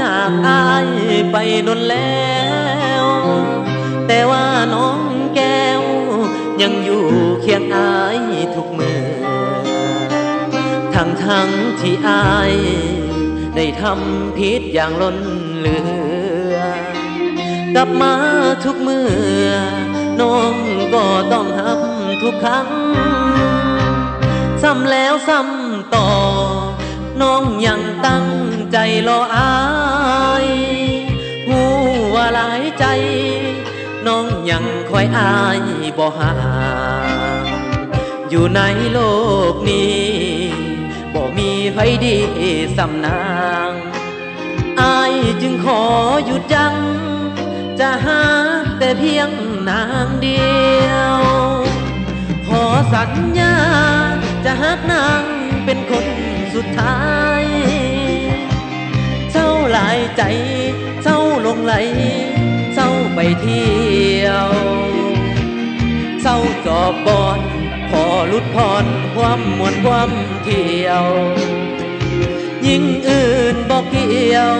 จากอายไปดนแล้ว แต่ว่าน้องแก้ว ยังอยู่เคียงอายทุกมือทั้งทั้งที่อาย ได้ทำผิดอย่างล้นเหลือ กลับมาทุกมือน้องก็ต้องหับทุกครั้ง ซ้ำแล้วซ้ำต่อ น้องยังตั้งใจรออายหูว่าหลายใจ น้องยังคอยอายบ่ห่างอยู่ในโลกนี้บ่มีไผดีสำนางอายจึงขอหยุดยัง้งจะหาแต่เพียงนางเดียว ขอสัญญาจะหักนางเป็นคน สุดท้าย เจ้าหลายใจ เจ้าลงไหล เจ้าไปเที่ยว เจ้าจอบบอนพอลุดพรความมวนความเที่ยว ยิ่งอื่นบอกเกี่ยว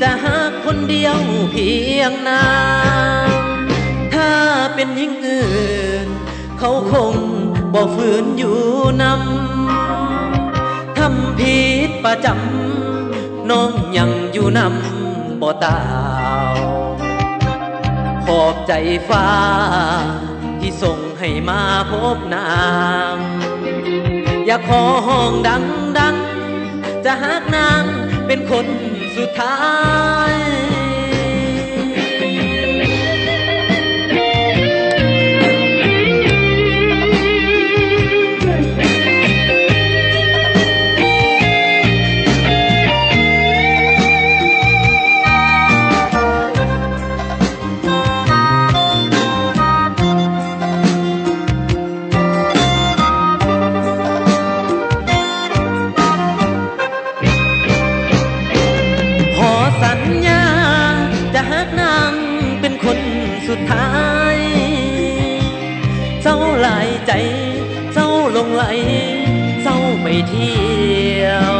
จะหาคนเดียวเพียงนางถ้าเป็นยิ่งอื่น เขาคงบ่ฝืนอยู่นำทำ ประจำน้องยังอยู่นำบ่ตาวขอบใจฟ้า ที่ส่งให้มาพบนางอย่าขอห้องดังดังๆจะหากนางเป็นคนสุดท้าย หลายใจเจ้าลงไหลเจ้าไปเที่ยว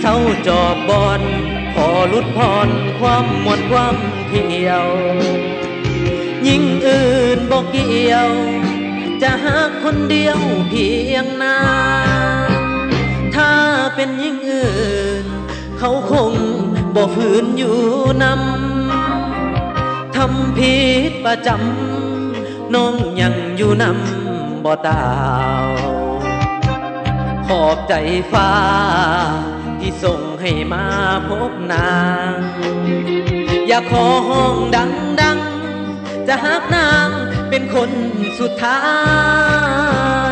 เจ้าจอบบอนขอลุดพรความมวนความเที่ยว ยิ่งอื่นบอกเกี่ยว จะหาคนเดียวเพียงนา ถ้าเป็นยิ่งอื่น เขาคงบ่ฝืนอยู่นำทำผิดประจำ น้องยังอยู่นำบ่ตาว ขอบใจฟ้า ที่ส่งให้มาพบนาง อย่าขอห้องดังดังๆจะหักนางเป็นคนสุดท้าย